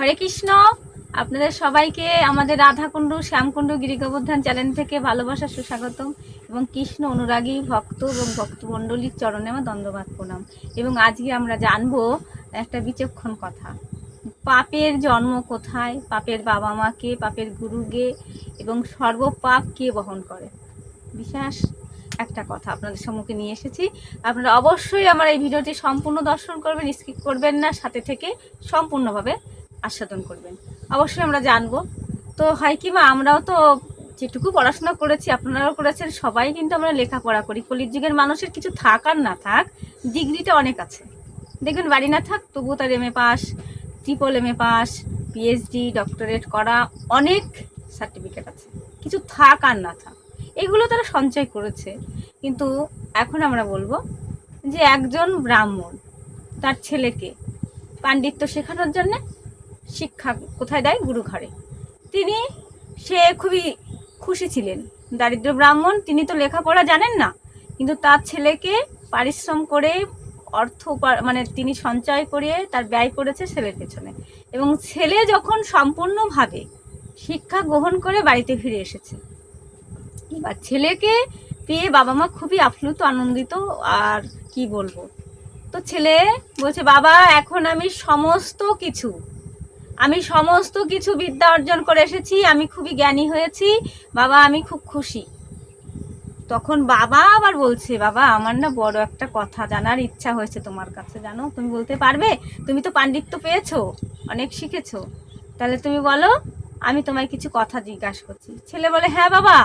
হরে কৃষ্ণ। আপনাদের সবাইকে আমাদের রাধাকুণ্ড, শ্যামকুণ্ড, গিরিগোবর্ধন চ্যানেল থেকে ভালোবাসা, সুস্বাগতম এবং কৃষ্ণ, অনুরাগী ভক্ত এবং ভক্তমণ্ডলীর চরণে আমার দ্বন্দ্ববাদ প্রণাম। এবং আজকে আমরা জানব একটা বিচক্ষণ কথা। পাপের জন্ম কোথায়? পাপের বাবা মাকে পাপের গুরুকে এবং সর্বপাপ কে বহন করে? বিশেষ একটা কথা আপনাদের সম্মুখে নিয়ে এসেছি। আপনারা অবশ্যই আমার এই ভিডিওটি সম্পূর্ণ দর্শন করবেন, স্কিপ করবেন না, সাথে থেকে সম্পূর্ণভাবে আস্বাদন করবেন। অবশ্যই আমরা জানব। তো হয় কি মা আমরাও তো যেটুকু পড়াশোনা করেছি, আপনারাও করেছেন, সবাই কিন্তু আমরা লেখাপড়া করি। কলির যুগের মানুষের কিছু থাক আর না থাক ডিগ্রিটা অনেক আছে। দেখবেন বাড়ি না থাক, তবুও তার M A pass triple M A pass PhD doctorate করা অনেক সার্টিফিকেট আছে। কিছু থাক আর না থাক, এগুলো তারা সঞ্চয় করেছে। কিন্তু এখন আমরা বলব যে একজন ব্রাহ্মণ, তার ছেলেকে পাণ্ডিত্য শেখানোর জন্য শিক্ষা কোথায় দেয়? গুরু ঘরে। তিনি সে খুবই খুশি ছিলেন। দারিদ্র ব্রাহ্মণ, তিনি তো লেখাপড়া জানেন না, কিন্তু তার ছেলেকে পারিশ্রম করে অর্থ মানে তিনি সঞ্চয় করে তার ব্যয় করেছে ছেলের পেছনে। এবং ছেলে যখন সম্পূর্ণভাবে শিক্ষা গ্রহণ করে বাড়িতে ফিরে এসেছে। এবার ছেলেকে পেয়ে বাবা মা খুবই আপ্লুত, আনন্দিত, আর কি বলব? তো ছেলে বলছে, বাবা, এখন আমি সমস্ত কিছু আমি সমস্ত কিছু বিদ্যা অর্জন করে এসেছি, আমি খুবই জ্ঞানী হয়েছি, বাবা আমি খুব খুশি। তখন বাবা আবার বলছে, বাবা, আমার না বড় একটা কথা জানার ইচ্ছা হয়েছে তোমার কাছে, জানো? তুমি বলতে পারবে? তুমি তো পাণ্ডিত্য পেয়েছ, অনেক শিখেছো। তাহলে তুমি বলো, আমি তোমায় কিছু কথা জিজ্ঞাসা করছি। ছেলে বলে হ্যাঁ বাবা,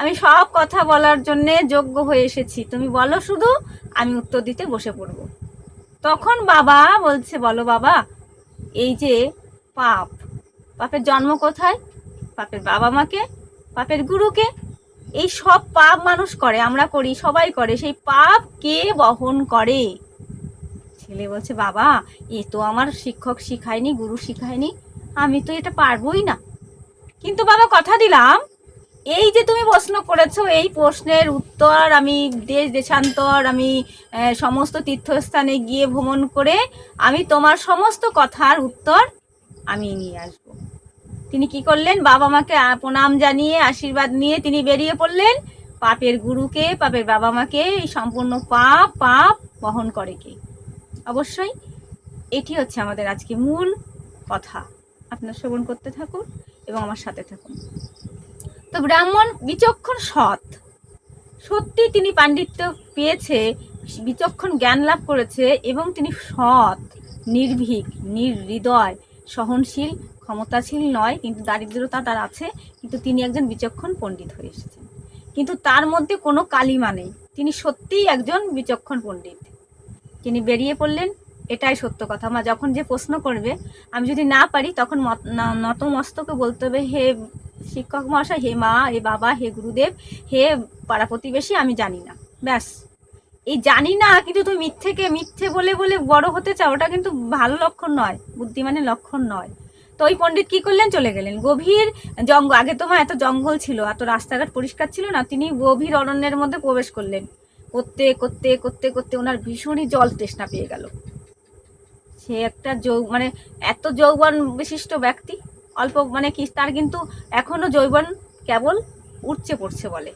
আমি সব কথা বলার জন্যে যোগ্য হয়ে এসেছি। তুমি বলো শুধু, আমি উত্তর দিতে বসে পড়ব। তখন বাবা বলছে, বলো বাবা, এই যে পাপ। পাপের জন্ম কোথায়? পাপের বাবা মাকে? পাপের গুরুকে? এই সব পাপ মানুষ করে, আমরা করি, সবাই করে। সেই পাপ কে বহন করে? ছেলে বলছে, বাবা, এ তো আমার শিক্ষক শিখায়নি, গুরু শিখায়নি। আমি তো এটা পারবই না। কিন্তু বাবা, কথা দিলাম, এই যে তুমি প্রশ্ন করেছ, এই প্রশ্নের উত্তর আমি দেশ, দেশান্তর, আমি সমস্ত তীর্থস্থানে গিয়ে ভ্রমণ করে আমি তোমার সমস্ত কথার উত্তর আমি নিয়ে আসব। তিনি কি করলেন? বাবা মাকে প্রণাম জানিয়ে, আশীর্বাদ নিয়ে তিনি বেরিয়ে পড়লেন। পাপের গুরুকে, পাপের বাবা মাকে, এই সম্পূর্ণ পাপ পাপ বহন করে কে? অবশ্যই এটি হচ্ছে আমাদের আজকে মূল কথা। আপনার শ্রবণ করতে থাকুন এবং আমার সাথে থাকুন। তো ব্রাহ্মণ বিচক্ষণ সৎ। সত্যি তিনি পাণ্ডিত্য পেয়েছে, বিচক্ষণ জ্ঞান লাভ করেছে এবং তিনি সৎ, নির্ভীক, নির্হৃদয় সহনশীল, ক্ষমতাশীল নয়, কিন্তু দারিদ্রতা তার আছে, কিন্তু তিনি একজন বিচক্ষণ পণ্ডিত হয়ে এসেছেন। কিন্তু তার মধ্যে কোনো কালিমা নেই। তিনি সত্যিই একজন বিচক্ষণ পণ্ডিত। তিনি বেরিয়ে পড়লেন, এটাই সত্য কথা। মা, যখন যে প্রশ্ন করবে, আমি যদি না পারি, তখন নতমস্তকে বলতে হবে, হে শিক্ষক মহাশয়, হে মা, হে বাবা, হে গুরুদেব, হে পাড়া প্রতিবেশী, আমি জানি না। ব্যাস। এই জানি না, কিন্তু তুমি মিথ্যেকে মিথ্যে বলে বলে বড় হতে চাও, ওটা কিন্তু ভালো লক্ষণ নয়, বুদ্ধিমানের লক্ষণ নয়। তো ওই পণ্ডিত কি করলেন? চলে গেলেন। গভীর জঙ্গল আগে তো মা এত জঙ্গল ছিল, এত রাস্তাঘাট পরিষ্কার ছিল না, তিনি গভীর অরণ্যের মধ্যে প্রবেশ করলেন। করতে করতে করতে করতে ওনার ভীষণই জল তৃষ্ণা পেয়ে গেল। সে একটা যৌ মানে এত যৌবন বিশিষ্ট ব্যক্তি, অল্প মানে কি, তার কিন্তু এখনও যৌবন কেবল উঠছে পড়ছে বলে।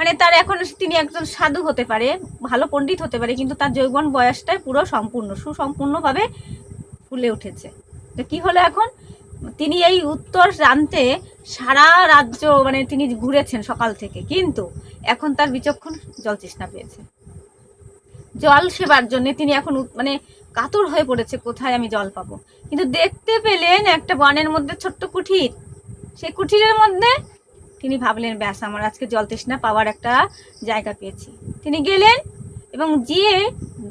মানে তার এখন তিনি একজন সাধু হতে পারে, ভালো পণ্ডিত হতে পারে, কিন্তু তার যৌবন বয়সটাই পুরো সম্পূর্ণ, সুসম্পূর্ণভাবে ফুলে উঠেছে। তো কি হলো এখন? তিনি এই উত্তর জানতে সারা রাজ্য মানে তিনি ঘুরেছেন সকাল থেকে, কিন্তু এখন তার বিচক্ষণ জল তৃষ্ণা পেয়েছে। জল সেবার জন্য তিনি এখন মানে কাতর হয়ে পড়েছে, কোথায় আমি জল পাবো? কিন্তু দেখতে পেলেন একটা বনের মধ্যে ছোট্ট কুঠির। সেই কুঠিরের মধ্যে তিনি ভাবলেন, ব্যাস, আমার আজকে জল তৃষ্ণা পাওয়ার একটা জায়গা পেয়েছি। তিনি গেলেন এবং গিয়ে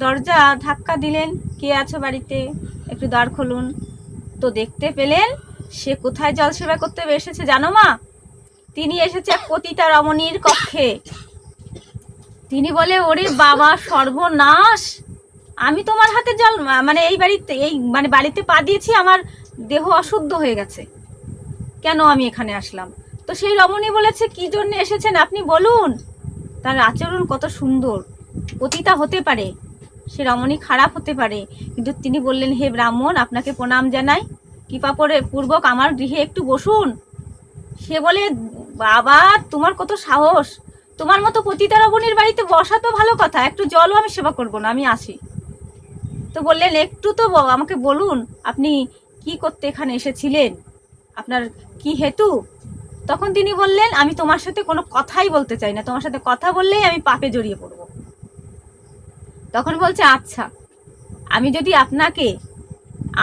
দরজা ধাক্কা দিলেন, কে আছো বাড়িতে? একটু দ্বার খুলুন। তো দেখতে পেলেন, সে কোথায় জল সেবা করতে এসেছে জানো মা? তিনি এসেছে পতিতা রমণীর কক্ষে। তিনি বলে, ওরে বাবা, সর্বনাশ! আমি তোমার হাতে জল মানে এই বাড়িতে, এই মানে বাড়িতে পা দিয়েছি, আমার দেহ অশুদ্ধ হয়ে গেছে। কেন আমি এখানে আসলাম? তো সেই রমণী বলেছে, কি জন্য এসেছেন আপনি? বলুন। তার আচরণ কত সুন্দর। পতিতা হতে পারে, সে রমণী খারাপ হতে পারে, কিন্তু তিনি বললেন, হে ব্রাহ্মণ, আপনাকে প্রণাম জানাই। কৃপা করে পূর্বক আমার গৃহে একটু বসুন। সে বলে, বাবা, তোমার কত সাহস। তোমার মতো পতিতা রমণীর বাড়িতে বসা তো ভালো কথা। একটু জলও আমি সেবা করব না, আমি আসি। তো বললেন, একটু তো আমাকে বলুন, আপনি কি করতে এখানে এসেছিলেন? আপনার কি হেতু? তখন তিনি বললেন, আমি তোমার সাথে কোনো কথাই বলতে চাই না। তোমার সাথে কথা বললেই আমি পাপে জড়িয়ে পড়ব। তখন বলছে আচ্ছা আমি যদি আপনাকে,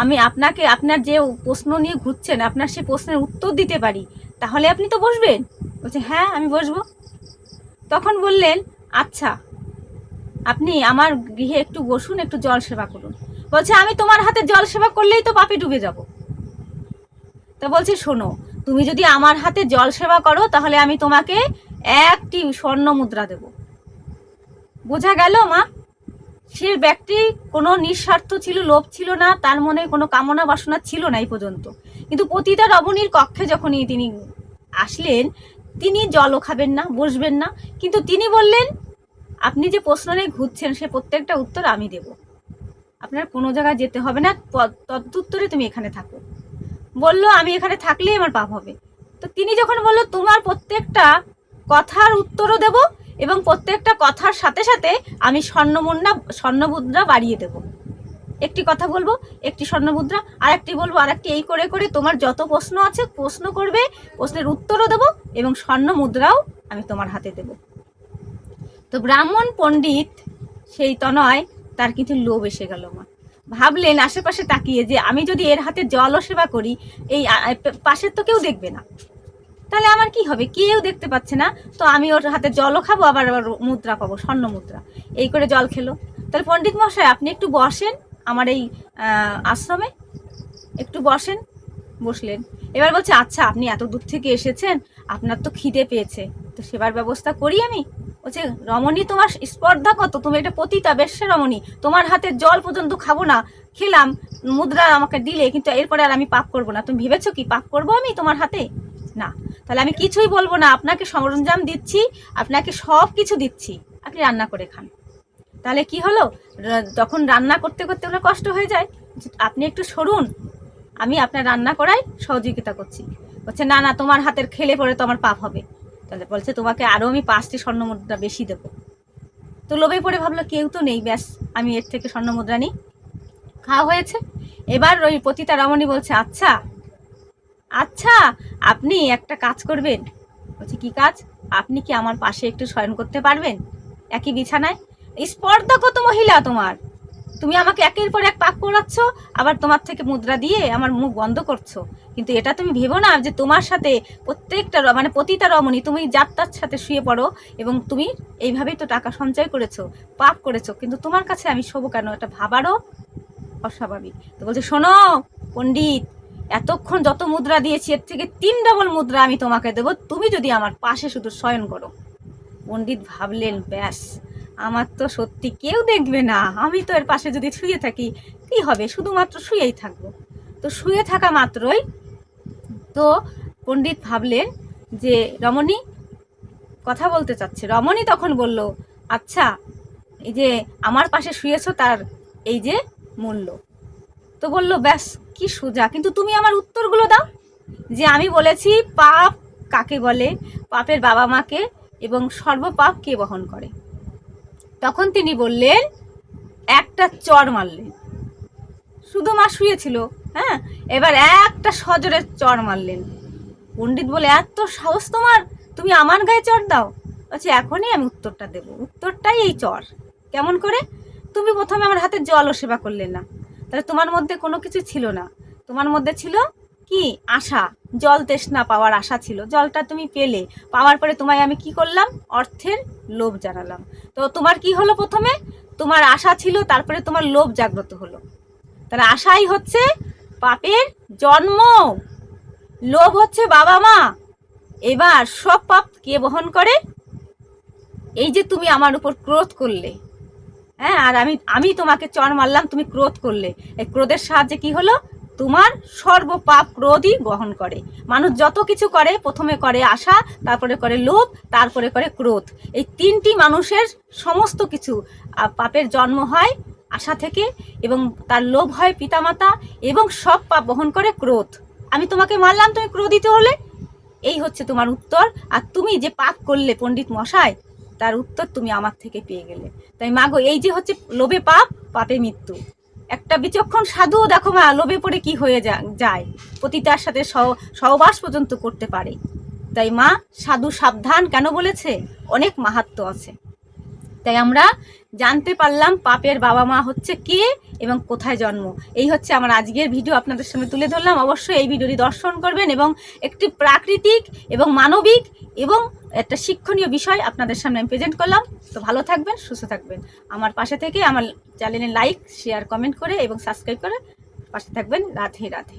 আমি আপনাকে আপনার যে প্রশ্ন নিয়ে ঘুরছেন, আপনার সে প্রশ্নের উত্তর দিতে পারি, তাহলে আপনি তো বসবেন? বলছে হ্যাঁ আমি বসবো। তখন বললেন আচ্ছা আপনি আমার গৃহে একটু বসুন, একটু জল সেবা করুন। বলছে, আমি তোমার হাতে জল সেবা করলেই তো পাপে ডুবে যাব। তা বলছে, শোনো, তুমি যদি আমার হাতে জল সেবা করো, তাহলে আমি তোমাকে একটি স্বর্ণ মুদ্রা দেব। বোঝা গেল, মা? সে ব্যক্তি কোনো নিঃস্বার্থ ছিল, লোভ ছিল না, তার মনে কোনো কামনা বাসনা ছিল না এই পর্যন্ত। কিন্তু পতিতা রমণীর কক্ষে যখনই তিনি আসলেন, তিনি জলও খাবেন না, বসবেন না। কিন্তু তিনি বললেন, আপনি যে প্রশ্ন নিয়ে ঘুরছেন, সে প্রত্যেকটা উত্তর আমি দেব। আপনার কোনো জায়গায় যেতে হবে না তদুত্তরে তুমি এখানে থাকো। বলল, আমি এখানে থাকলেই আমার পাপ হবে। তো তিনি যখন বলল, তোমার প্রত্যেকটা কথার উত্তরও দেব এবং প্রত্যেকটা কথার সাথে সাথে আমি স্বর্ণমুদ্রা স্বর্ণমুদ্রা বাড়িয়ে দেব। একটি কথা বলব, একটি স্বর্ণমুদ্রা আর একটি বলব আর একটি এই করে করে তোমার যত প্রশ্ন আছে প্রশ্ন করবে, প্রশ্নের উত্তরও দেব এবং স্বর্ণ মুদ্রাও আমি তোমার হাতে দেব। তো ব্রাহ্মণ পণ্ডিত সেই তনয়, তার কিন্তু লোভ এসে গেল মা। ভাবলেন আশেপাশে তাকিয়ে যে আমি যদি এর হাতে জলও সেবা করি, এই পাশের তো কেউ দেখবে না। তাহলে আমার কি হবে? কেউ দেখতে পাচ্ছে না। তো আমি ওর হাতে জলও খাব, আবার আবার মুদ্রা পাবো, স্বর্ণ মুদ্রা। এই করে জল খেলো। তাহলে পণ্ডিত মশাই আপনি একটু বসেন আমার এই আশ্রমে। একটু বসেন। বসলেন। এবার বলছে আচ্ছা আপনি এত দূর থেকে এসেছেন, আপনার তো খিদে পেয়েছে। তো সেবার ব্যবস্থা করি আমি। বলছে রমণী, তোমার স্পর্ধা কত? তুমি একটা পতিতা, বেশ্যা রমণী। তোমার হাতে জল পর্যন্ত খাব না। খেলাম, মুদ্রা আমাকে দিলে, কিন্তু এরপরে আর আমি পাপ করব না। তুমি ভেবেছো কি, পাপ করব আমি তোমার হাতে? না। তাহলে আমি কিছুই বলব না, আপনাকে সরঞ্জাম দিচ্ছি, আপনাকে সব কিছু দিচ্ছি। আপনি রান্না করে খান। তাহলে কি হলো? তখন রান্না করতে করতে ওনার কষ্ট হয়ে যায়। আপনি একটু সরুন, আমি আপনার রান্না করাই সহযোগিতা করছি। বলছে, না না, তোমার হাতের খেলে পরে তো আমার পাপ হবে। তাহলে বলছে, তোমাকে আরও আমি পাঁচটি স্বর্ণ মুদ্রা বেশি দেবো। তো লোভে পড়ে ভাবলো, কেউ তো নেই, ব্যাস, আমি এর থেকে স্বর্ণ মুদ্রা নিই। খাওয়া হয়েছে। এবার ওই পতিতা রমণী বলছে আচ্ছা আচ্ছা আপনি একটা কাজ করবেন। বলছে, কি কাজ? আপনি কি আমার পাশে একটু শয়ন করতে পারবেন? একই বিছানায়? স্পর্ধা কত মহিলা তোমার? তুমি আমাকে একের পর এক পাক করাচ্ছ, আবার তোমার থেকে মুদ্রা দিয়ে আমার মুখ বন্ধ করছ। কিন্তু এটা তুমি ভেবো না যে তোমার সাথে প্রত্যেকটা মানে প্রতিটা রমণী, তুমি যাত্রার সাথে শুয়ে পড়ো এবং তুমি এইভাবেই তো টাকা সঞ্চয় করেছ, পাপ করেছ। কিন্তু তোমার কাছে আমি শোবো কেন? এটা ভাবারও অস্বাভাবিক। তো বলছে, শোনো, পণ্ডিত, এতক্ষণ যত মুদ্রা দিয়েছি, এর থেকে তিন ডবল মুদ্রা আমি তোমাকে দেবো। তুমি যদি আমার পাশে শুধু শয়ন করো। পণ্ডিত ভাবলেন, ব্যাস আমার তো সত্যি কেউ দেখবে না। আমি তো এর পাশে যদি শুয়ে থাকি, কি হবে? শুধুমাত্র শুয়েই থাকব। তো শুয়ে থাকা মাত্রই তো পণ্ডিত ভাবলেন যে, রমণী, কথা বলতে চাচ্ছে। রমণী তখন বলল আচ্ছা এই যে আমার পাশে শুয়েছো তার এই যে মূল্য। তো বলল, ব্যাস, কি সোজা। কিন্তু তুমি আমার উত্তরগুলো দাও যে আমি বলেছি পাপ কাকে বলে? পাপের বাবা মাকে এবং সর্বপাপ কে বহন করে? তখন তিনি বললেন, একটা চর মারলেন। শুধু মা শুয়েছিল হ্যাঁ? এবার একটা সজোরে চর মারলেন। পণ্ডিত বলে, এত সাহস তোমার? তুমি আমার গায়ে চর দাও? বলছে এখনই আমি উত্তরটা দেব। উত্তরটাই এই চর। কেমন করে? তুমি প্রথমে আমার হাতে জলও সেবা করলে না। তাহলে তোমার মধ্যে কোনো কিছু ছিল না। তোমার মধ্যে ছিল কি আশা? জল তেষ্ণা পাওয়ার আশা ছিল। জলটা তুমি পেলে। পাওয়ার পরে তোমায় আমি কি করলাম? অর্থের লোভ জানালাম। তো তোমার কি হলো প্রথমে? তোমার আশা ছিল, তারপরে তোমার লোভ জাগ্রত হলো। তাহলে আশাই হচ্ছে পাপের জন্ম। লোভ হচ্ছে বাবা মা এবার সব পাপ কে বহন করে? এই যে তুমি আমার উপর ক্রোধ করলে। হ্যাঁ আর আমি আমি তোমাকে চর মারলাম, তুমি ক্রোধ করলে। এই ক্রোধের সাহায্যে কি হলো? তোমার সর্বপাপ ক্রোধই বহন করে। মানুষ যত কিছু করে, প্রথমে করে আশা, তারপরে করে লোভ, তারপরে করে ক্রোধ। এই তিনটি মানুষের সমস্ত কিছু পাপের জন্ম হয় আশা থেকে এবং তার লোভ হয় পিতামাতা এবং সব পাপ বহন করে ক্রোধ। আমি তোমাকে মারলাম, তুমি ক্রোধিত হলে? এই হচ্ছে তোমার উত্তর। আর তুমি যে পাপ করলে পণ্ডিত মশাই, তার উত্তর তুমি আমার থেকে পেয়ে গেলে। তাই মাগো, এই যে হচ্ছে লোভে পাপ, পাপে মৃত্যু। একটা বিচক্ষণ সাধু দেখো মা, লোভে পড়ে কি হয়ে যায়? পতিতার সাথে সহ- সহবাস পর্যন্ত করতে পারে। তাই মা, সাধু সাবধান কেন বলেছে? অনেক মাহাত্ম আছে। তাই আমরা জানতে পারলাম পাপের বাবা মা হচ্ছে কে এবং কোথায় জন্ম। এই হচ্ছে আমার আজকের ভিডিও, আপনাদের সামনে তুলে ধরলাম। অবশ্যই এই ভিডিওটি দর্শন করবেন এবং একটি প্রাকৃতিক এবং মানবিক এবং একটা শিক্ষণীয় বিষয় আপনাদের সামনে আমি প্রেজেন্ট করলাম। তো ভালো থাকবেন, সুস্থ থাকবেন। আমার পাশে থেকে আমার চ্যানেলে লাইক শেয়ার কমেন্ট করে এবং সাবস্ক্রাইব করে পাশে থাকবেন। রাধে রাধে।